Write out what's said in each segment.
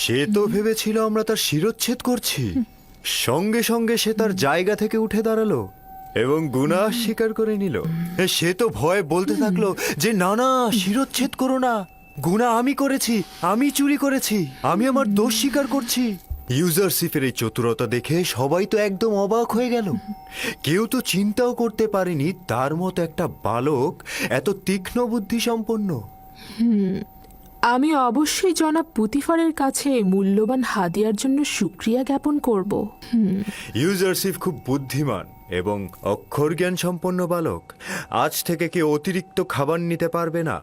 সে তো ভেবেছিল আমরা তার শিরোচ্ছেদ করছি। সঙ্গে সঙ্গে সে তার জায়গা থেকে উঠে দাঁড়াল এবং গুনাহ স্বীকার করে নিল। সে তো ভয়ে বলতে থাকল যে, না না, শিরচ্ছেদ করো না। গুনাহ আমি করেছি, আমি চুরি করেছি, আমি আমার দোষ স্বীকার করছি। ইউজারশিপের এই চতুরতা দেখে সবাই তো একদম অবাক হয়ে গেল। কেউ তো চিন্তাও করতে পারেনি তার মতো একটা বালক এত তীক্ষ্ণ বুদ্ধি সম্পন্ন আমি অবশ্যই জনাব পুতিফারের কাছে মূল্যবান হাদিয়ার জন্য সুক্রিয়া জ্ঞাপন করব। ইউজারশিপ খুব বুদ্ধিমান এবং অক্ষর জ্ঞান সম্পন্ন বালক। আজ থেকে কেউ অতিরিক্ত খাবার নিতে পারবে না।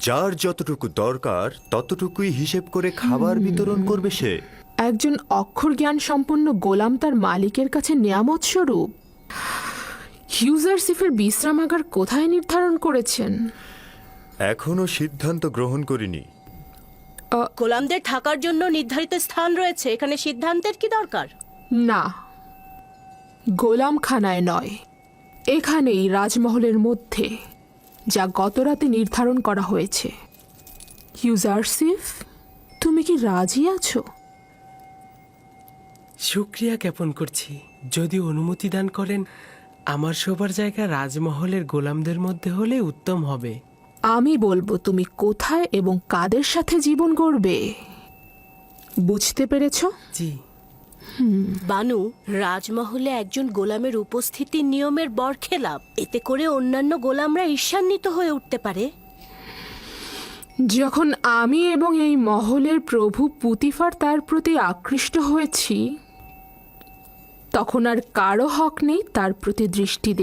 যার যতটুকু দরকার ততটুকুই হিসেব করে খাবার বিতরণ করবে সে। একজন অক্ষর জ্ঞান সম্পন্ন গোলাম তার মালিকের কাছে নিয়ামত স্বরূপ। হিউজারসিফের বিশ্রামাগার কোথায় নির্ধারণ করেছেন? এখনও সিদ্ধান্ত গ্রহণ করিনি। গোলামদের থাকার জন্য নির্ধারিত স্থান রয়েছে। এখানে সিদ্ধান্তের কি দরকার? না গোলামখানায় নয়। এখানেই রাজমহলের মধ্যে যা গতরাতে নির্ধারণ করা হয়েছে। ইউজারসিফ তুমি কি রাজি আছো? শুক্রিয়া জ্ঞাপন করছি। যদি অনুমতি দান করেন আমার শোবার জায়গা রাজমহলের গোলামদের মধ্যে হলে উত্তম হবে। আমি বলব তুমি কোথায় এবং কাদের সাথে জীবন করবে বুঝতে পেরেছ? জি। বানু রাজমহলে একজন গোলামের উপস্থিতি নিয়মের বরখেলাপ। এতে করে অন্যান্য গোলামরা ঈর্ষান্বিত হয়ে উঠতে পারে। যখন আমি এবং এই মহলের প্রভু পুতিফার তার প্রতি আকৃষ্ট হয়েছি তখন আর কারও হক নেই তার প্রতি দৃষ্টি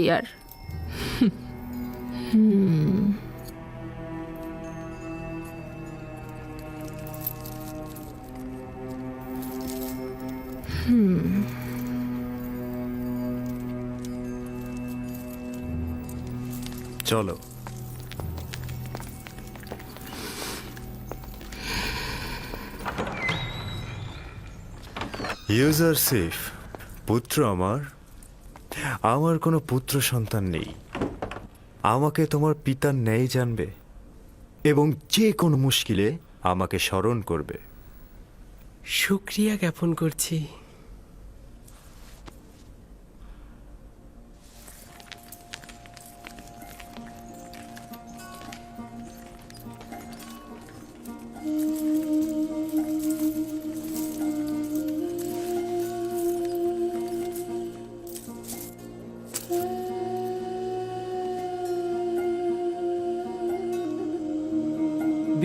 চলো। ইউজারশিপ পুত্র আমার আমার কোনো পুত্র সন্তান নেই। আমাকে তোমার পিতার ন্যায় জানবে এবং যে কোনো মুশকিলে আমাকে স্মরণ করবে। শুক্রিয়া জ্ঞাপন করছি।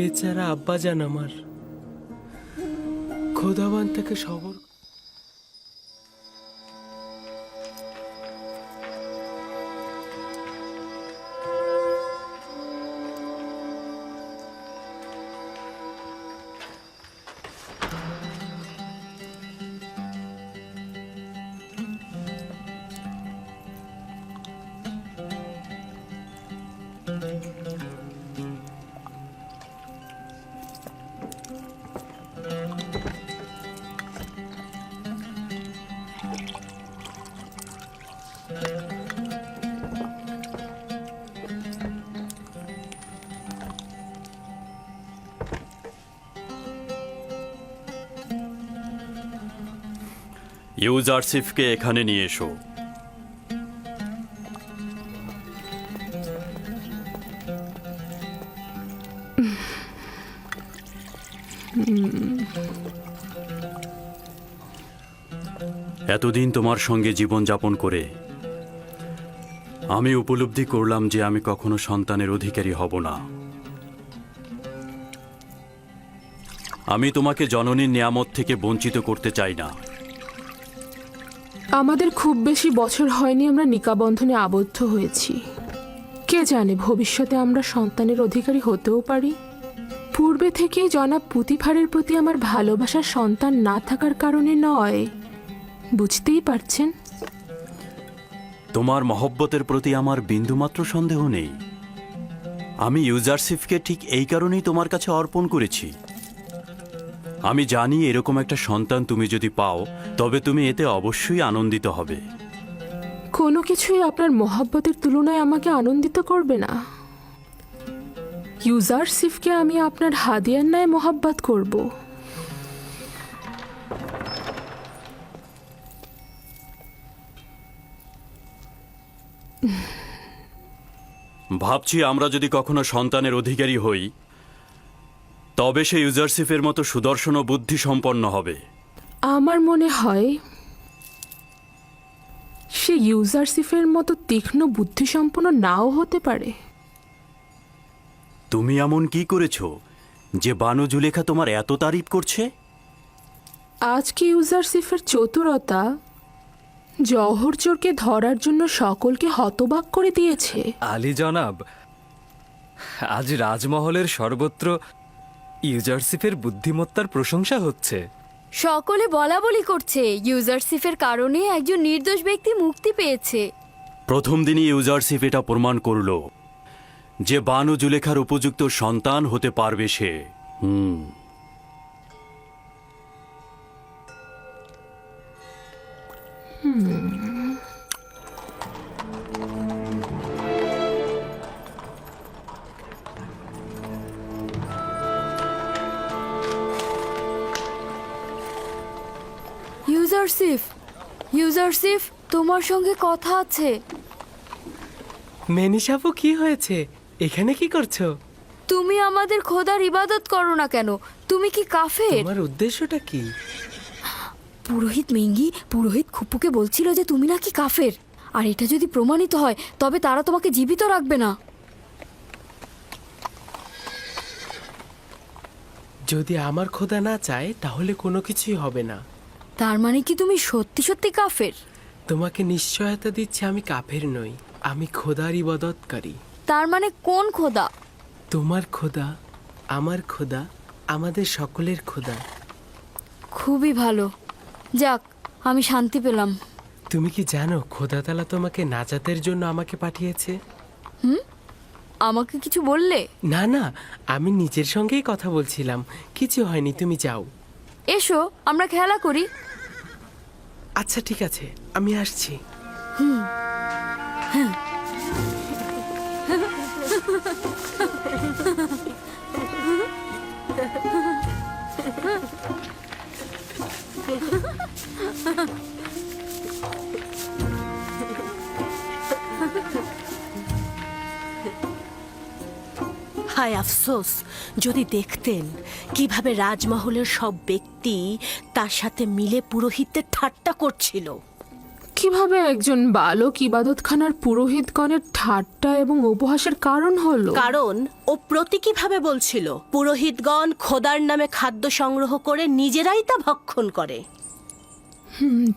বেচারা আব্বাজান আমার। খোদাবান থেকে সবর ইউজারশিফকে এখানে নিয়ে এসো। এতদিন তোমার সঙ্গে জীবনযাপন করে আমি উপলব্ধি করলাম যে আমি কখনো সন্তানের অধিকারী হব না। আমি তোমাকে জননীর নিয়ামত থেকে বঞ্চিত করতে চাই না। আমাদের খুব বেশি বছর হয়নি আমরা নিকাবন্ধনে আবদ্ধ হয়েছি। কে জানে ভবিষ্যতে আমরা সন্তানের অধিকারী হতেও পারি। পূর্বে থেকেই জনাব পুতিফারের প্রতি আমার ভালোবাসার সন্তান না থাকার কারণে নয়। বুঝতেই পারছেন? তোমার মহব্বতের প্রতি আমার বিন্দুমাত্র সন্দেহ নেই। আমি ইউজারশিফকে ঠিক এই কারণেই তোমার কাছে অর্পণ করেছি। আমি জানি এরকম একটা সন্তান তুমি যদি পাও তবে তুমি এতে অবশ্যই আনন্দিত হবে। কোনো কিছুই আপনার মহাব্বতের তুলনায় আমাকে আনন্দিত করবে না। ইউজার সিফকে আমি আপনার হাদিয়ার ন্যায় মহাব্বত করব। ভাবছি আমরা যদি কখনো সন্তানের অধিকারী হই তবে সে ইউজারসিফের মতো সুদর্শন ও বুদ্ধি সম্পন্ন হবে। আমার মনে হয় সে ইউজারসিফের মতো তীক্ষ্ণ বুদ্ধিসম্পন্ন নাও হতে পারে। তুমি এমন কি করেছ যে বানু জুলেখা তোমার এত তারিফ করছে? আজকে ইউজারসিফের চতুরতা জহরচোরকে ধরার জন্য সকলকে হতবাক করে দিয়েছে? আলী জনাব আজ রাজমহলের সর্বত্র ইউজারসিফের বুদ্ধিমত্তার প্রশংসা হচ্ছে। সকলে বলা বলি করছে ইউজারসিফের কারণে একজন নির্দোষ ব্যক্তি মুক্তি পেয়েছে। প্রথম দিনই ইউজারসিফ এটা প্রমাণ করল যে বানু জুলেখার উপযুক্ত সন্তান হতে পারবে সে। হুম। ইউজারসিফ ইউজারসিফ তোমার সঙ্গে কথা আছে। মেনিসাপু কি হয়েছে? এখানে কি করছ? তুমি আমাদের খোদার ইবাদত করো না কেন? তুমি কি কাফের? তোমার উদ্দেশ্যটা কি? পুরোহিত মেঙ্গি পুরোহিত খুপুকে বলছিল যে তুমি নাকি কাফের। আর এটা যদি প্রমাণিত হয় তবে তারা তোমাকে জীবিত রাখবে না। যদি আমার খোদা না চায় তাহলে কোনো কিছুই হবে না। তার মানে কি তুমি সত্যি সত্যি কাফের? তোমাকে নিশ্চয়তা দিচ্ছে আমি কাফের নই আমি খোদার ইবাদতকারী। তার মানে কোন খোদা? তোমার খোদা আমার খোদা আমাদের সকলের খোদা। খুবই ভালো। যাক আমি শান্তি পেলাম। তুমি কি জানো খোদা তালা তোমাকে নাজাতের জন্য আমাকে পাঠিয়েছে? হুম? আমাকে কিছু বললে? না না আমি নিজের সঙ্গেই কথা বলছিলাম। কিছু হয়নি তুমি যাও। এসো আমরা খেলা করি। আচ্ছা ঠিক আছে। আমি আসছি। হায় আফসোস যদি দেখতেন কীভাবে রাজমহলের সব ব্যক্তি তার সাথে মিলে পুরোহিতদের ঠাট্টা করছিল। কীভাবে একজন বালক ইবাদতখানার পুরোহিতগণের ঠাট্টা এবং উপহাসের কারণ হলো? কারণ ও প্রতীকীভাবে বলছিল পুরোহিতগণ খোদার নামে খাদ্য সংগ্রহ করে নিজেরাই তা ভক্ষণ করে।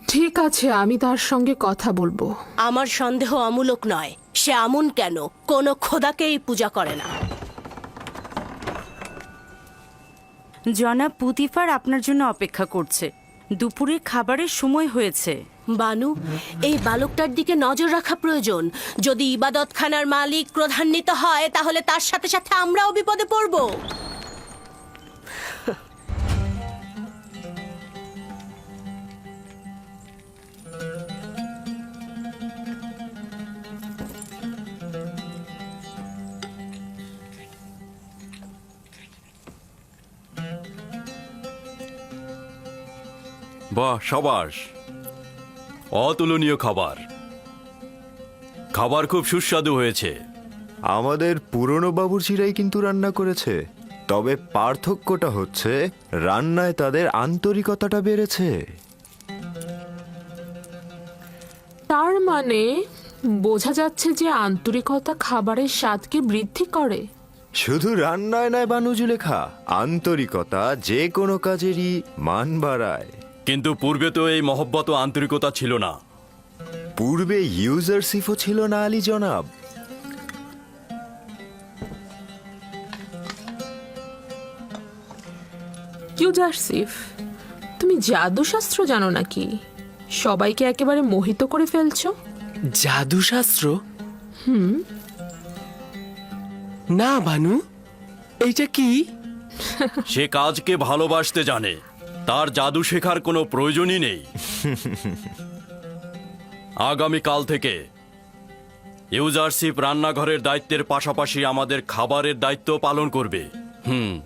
ঠিক আছে আমি তার সঙ্গে কথা বলব। আমার সন্দেহ অমূলক নয় সে আমন কেন? কোনো খোদাকেই পূজা করে না। জনাব পুতিফার আপনার জন্য অপেক্ষা করছে। দুপুরে খাবারের সময় হয়েছে। বানু, এই বালকটার দিকে নজর রাখা প্রয়োজন। যদি ইবাদতখানার মালিক ক্রধান্বিত হয়, তাহলে তার সাথে সাথে আমরাও বিপদে পড়ব। বাহ সাবাস। অতুলনীয় খাবার। খাবার খুব সুস্বাদু হয়েছে। আমাদের পুরনো বাবুর্চিরাই কিন্তু রান্না করেছে। তবে পার্থক্যটা হচ্ছে রান্নায় তাদের আন্তরিকতাটা বেড়েছে। তার মানে বোঝা যাচ্ছে যে আন্তরিকতা খাবারের স্বাদকে বৃদ্ধি করে। শুধু রান্নায় নয় বানুজুলেখা আন্তরিকতা যে কোনো কাজেরই মান বাড়ায়। কিন্তু পূর্বে তো এই মহব্বত ও আন্তরিকতা ছিল না। পূর্বে ইউজারসিফও ছিল না আলী জনাব। ইউজারসিফ তুমি জাদুশাস্ত্র জানো নাকি? সবাইকে একেবারে মোহিত করে ফেলছো? জাদুশাস্ত্র? হুম। না বানু এইটা কি? সে কাজকে ভালোবাসতে জানে। তার জাদু শেখার কোনো প্রয়োজনই নেই। আগামীকাল থেকে ইউজারশিপ রান্নাঘরের দায়িত্বের পাশাপাশি আমাদের খাবারের দায়িত্ব পালন করবে। হুম।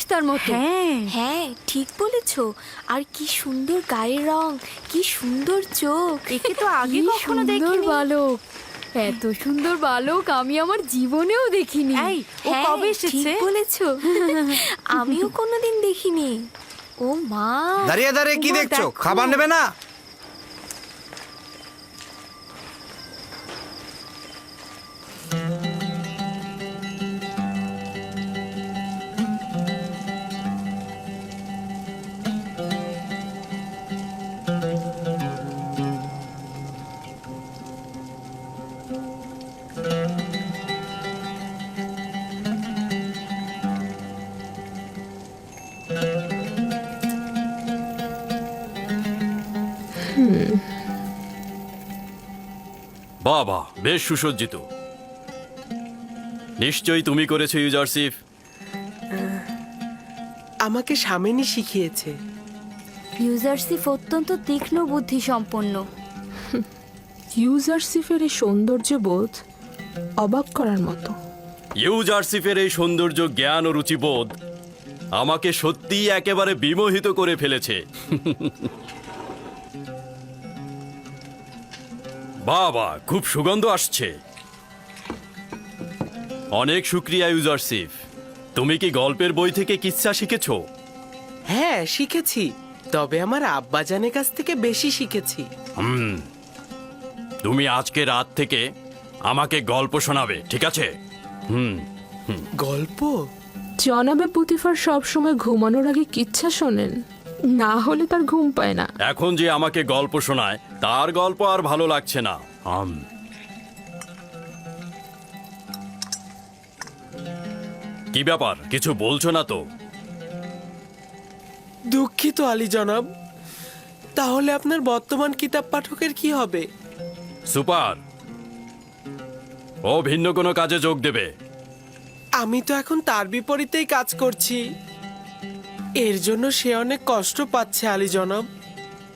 ফেরেশতার মতো। হ্যাঁ। হ্যাঁ ঠিক বলেছ। আর কি সুন্দর গায়ের রং কি সুন্দর চোখ। একে তো আগে কখনো সুন্দর দেখিনি। বালক। এত সুন্দর বালক আমি আমার জীবনেও দেখিনি। এই ও হ্যাঁ, কবে ঠিক এসেছে? বলেছ। আমিও কোনোদিন দেখিনি। ও মা। দাঁড়িয়ে দাঁড়িয়ে কি দেখছ? খাবার নেবে না? বাহ বেশ সুসজ্জিত। নিশ্চয়ই তুমি করেছ ইউজারসিফ আমাকে স্বামিনী শিখিয়েছে। ইউজারসিফ অত্যন্ত তীক্ষ্ণ বুদ্ধি সম্পন্ন ইউজারসিফের এই সৌন্দর্য বোধ অবাক করার মতো। ইউজারসিফের এই সৌন্দর্য জ্ঞান ও রুচিবোধ আমাকে সত্যিই একেবারে বিমোহিত করে ফেলেছে। বাবা খুব সুগন্ধ আসছে। অনেক শুক্রিয়া ইউজারসিফ তুমি কি গল্পের বই থেকে কিচ্ছা শিখেছো? হ্যাঁ শিখেছি। তবে আমার আব্বা আব্বাজানের কাছ থেকে বেশি শিখেছি। হুম। তুমি আজকে রাত থেকে আমাকে গল্প শোনাবে ঠিক আছে? হুম। গল্প? জনাবে পুতিফার সবসময় ঘুমানোর আগে কিচ্ছা শোনেন। না হলে তার ঘুম পায় না। এখন যে আমাকে গল্প শোনায় তার গল্প আর ভালো লাগছে না। আম। কি ব্যাপার? কিছু বলছো না তো? দুঃখিত আলী জনাব। তাহলে আপনার বর্তমান কিতাব পাঠকের কি হবে? সুপার। ও ভিন্ন কোনো কাজে যোগ দেবে। আমি তো এখন তার বিপরীতেই কাজ করছি। এর জন্য সে অনেক কষ্ট পাচ্ছে আলী জনাব।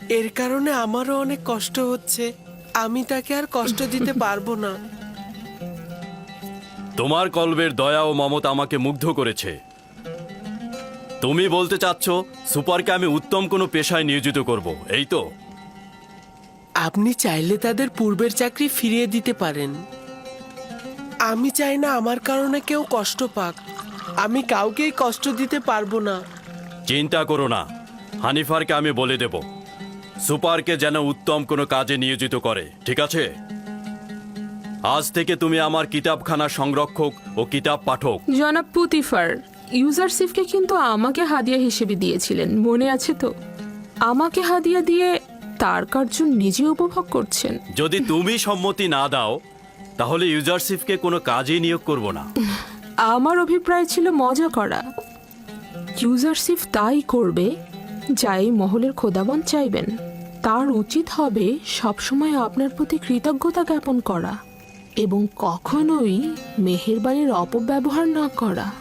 এর কারণে আমারও অনেক কষ্ট হচ্ছে। আমি তাকে আর কষ্ট দিতে পারব না। তোমার কলবের দয়া ও মমতা আমাকে মুগ্ধ করেছে। তুমি বলতে চাচ্ছ সুপারকে আমি উত্তম কোনো পেশায় নিয়োজিত করব এই তো? আপনি চাইলে তাদের পূর্বের চাকরি ফিরিয়ে দিতে পারেন। আমি চাই না আমার কারণে কেউ কষ্ট পাক। আমি কাউকেই কষ্ট দিতে পারব না। চিন্তা করো না। হানিফারকে আমি বলে দেব। সুপারকে যেন উত্তম কোনো কাজে নিয়োজিত করে ঠিক আছে? আজ থেকে তুমি আমার কিতাবখানা সংরক্ষক ও কিতাব পাঠক। জনাব পুতিফার ইউজারসিফকে কিন্তু আমাকে হাদিয়া হিসেবে দিয়েছিলেন মনে আছে তো? আমাকে হাদিয়া দিয়ে তার কার্য নিজে উপভোগ করছেন। যদি তুমি সম্মতি না দাও তাহলে ইউজারশিপকে কোনো কাজেই নিয়োগ করব না। আমার অভিপ্রায় ছিল মজা করা। ইউজারসিফ তাই করবে যা এই মহলের খোদাবন চাইবেন। তার উচিত হবে সবসময় আপনার প্রতি কৃতজ্ঞতা জ্ঞাপন করা এবং কখনোই মেহেরবানির অপব্যবহার না করা।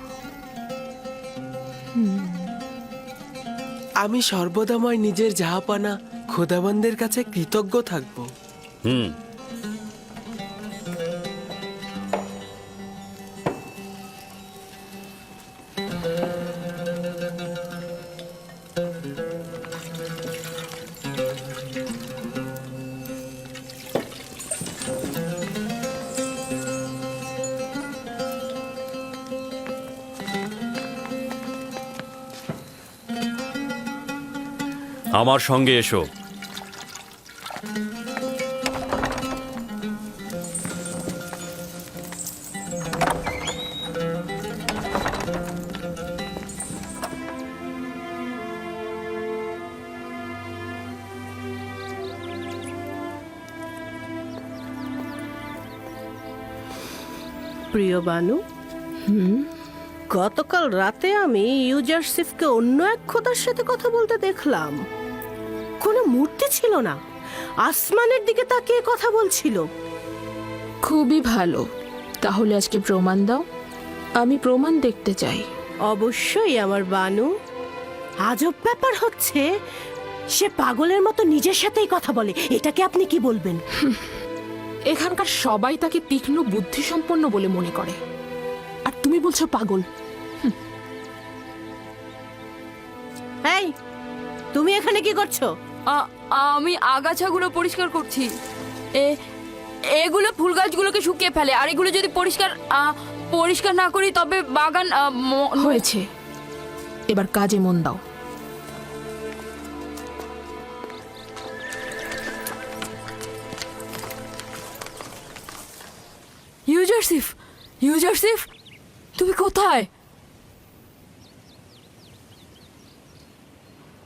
আমি সর্বদাময় নিজের জাহাপানা খোদাবন্দের কাছে কৃতজ্ঞ থাকব। হুম। আমার সঙ্গে এসো। প্রিয় বানু গতকাল রাতে আমি ইউজারসিফকে অন্য এক খোদার সাথে কথা বলতে দেখলাম। কোনো মূর্তি ছিল না। আসমানের দিকে তাকিয়ে কথা বলছিল। খুবই ভালো। তাহলে আজকে প্রমাণ দাও। আমি প্রমাণ দেখতে চাই। অবশ্যই আমার বানু। আজব ব্যাপার হচ্ছে সে পাগলের মতো নিজের সাথেই কথা বলে। এটাকে আপনি কি বলবেন? এখানকার সবাই তাকে তীক্ষ্ণ বুদ্ধিসম্পন্ন বলে মনে করে। আর তুমি বলছো পাগল। এই তুমি এখানে কি করছ? আমি আগাছাগুলো পরিষ্কার করছি। এ এগুলো ফুল গাছগুলোকে শুকিয়ে ফেলে আর এগুলো যদি পরিষ্কার পরিষ্কার না করি তবে বাগান হয়েছে। এবার কাজে মন দাও। ইউজারসিফ ইউজারসিফ তুমি কোথায়?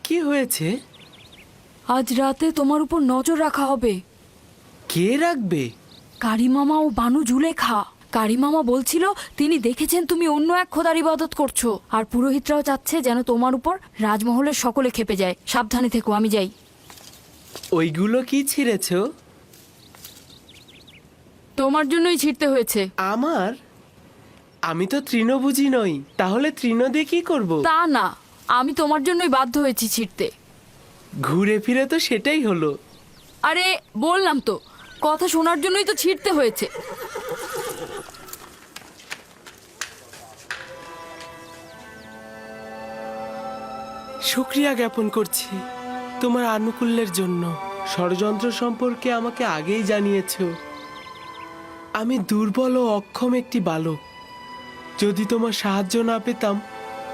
কি হয়েছে? আজ রাতে তোমার উপর নজর রাখা হবে। কে রাখবে? কারিমামা ও বানু জুলেখা কারিমামা বলছিল তিনি দেখেছেন তুমি অন্য এক খোদার ইবাদত করছ। আর পুরোহিতরাও চাচ্ছে যেন তোমার উপর রাজমহলের সকলে খেপে যায়। সাবধানে থেকো আমি যাই। ওইগুলো কি ছিঁড়েছ? তোমার জন্যই ছিঁড়তে হয়েছে। আমার? আমি তো তৃণভুজি নই। তাহলে তৃণ দিয়ে কি করব? তা না। আমি তোমার জন্যই বাধ্য হয়েছি ছিঁড়তে। ঘুরে ফিরে তো সেটাই হলো। আরে বললাম তো কথা শোনার জন্যই তো ছিঁড়তে হয়েছে। শুক্রিয়া জ্ঞাপন করছি তোমার আনুকূল্যের জন্য। ষড়যন্ত্র সম্পর্কে আমাকে আগেই জানিয়েছ। আমি দুর্বল ও অক্ষম একটি বালক। যদি তোমার সাহায্য না পেতাম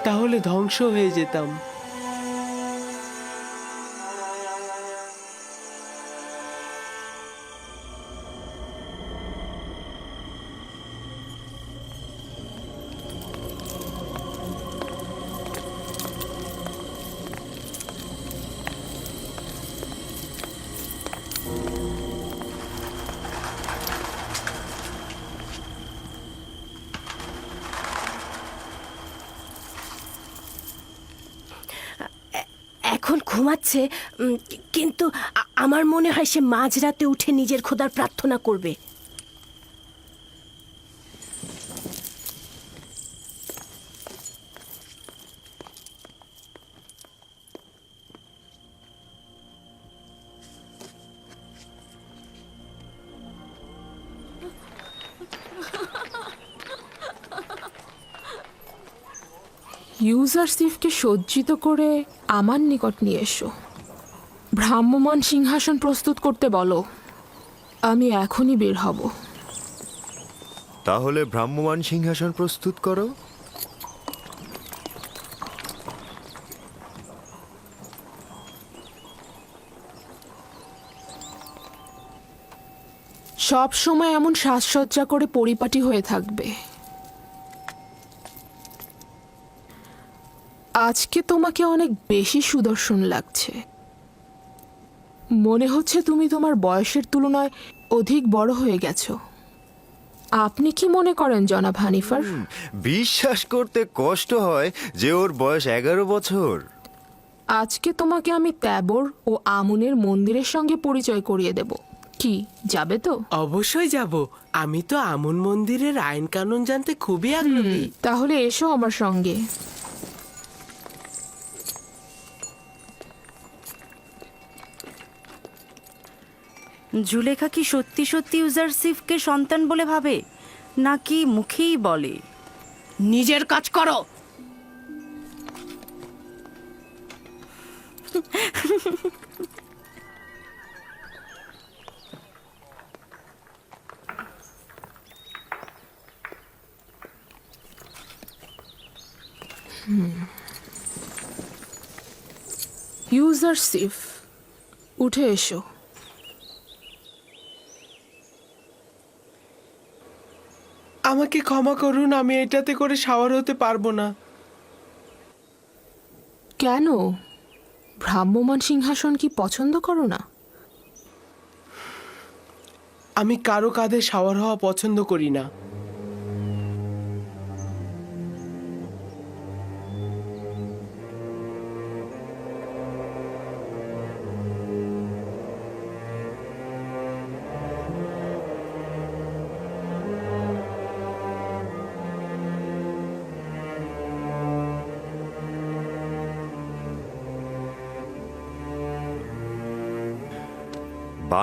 তাহলে ধ্বংস হয়ে যেতাম। ঘুমাচ্ছে কিন্তু আমার মনে হয় সে মাঝরাতে উঠে নিজের খোদার প্রার্থনা করবে। ইউজারসিফকে সজ্জিত করে আমার নিকট নিয়ে এসো। ভ্রাম্যমান সিংহাসন প্রস্তুত করতে বলো। আমি এখনই বের হব। তাহলে ভ্রাম্যমান সিংহাসন প্রস্তুত করো। সব সময় এমন সাজসজ্জা করে পরিপাটি হয়ে থাকবে। আজকে তোমাকে অনেক বেশি সুদর্শন লাগছে। মনে হচ্ছে তুমি তোমার বয়সের তুলনায় অধিক বড় হয়ে গেছো। আপনি কি মনে করেন জনাব হানিফার? বিশ্বাস করতে কষ্ট হয় যে ওর বয়স এগারো বছর। আজকে তোমাকে আমি ত্যাবর ও আমুনের মন্দিরের সঙ্গে পরিচয় করিয়ে দেব। কি যাবে তো? অবশ্যই যাব। আমি তো আমুন মন্দিরের আইন কানুন জানতে খুবই আগ্রহী। তাহলে এসো আমার সঙ্গে। জুলেখা কি সত্যি সত্যি ইউজারসিফকে সন্তান বলে ভাবে? নাকি মুখেই বলে? নিজের কাজ করো। ইউজারসিফ উঠে এসো। আমাকে ক্ষমা করুন আমি এটাতে করে সাওয়ার হতে পারব না। কেন? ভ্রাম্যমান সিংহাসন কি পছন্দ করো না? আমি কারও কাঁধে সাওয়ার হওয়া পছন্দ করি না।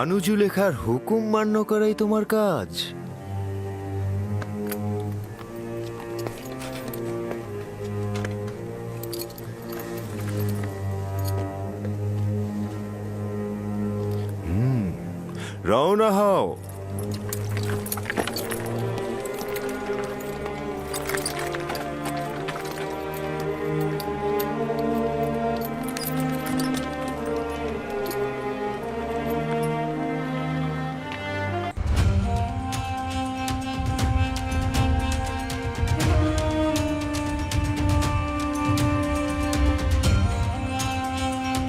আনুজু লেখার হুকুম মান্য করাই তোমার কাজ। রওনা হও।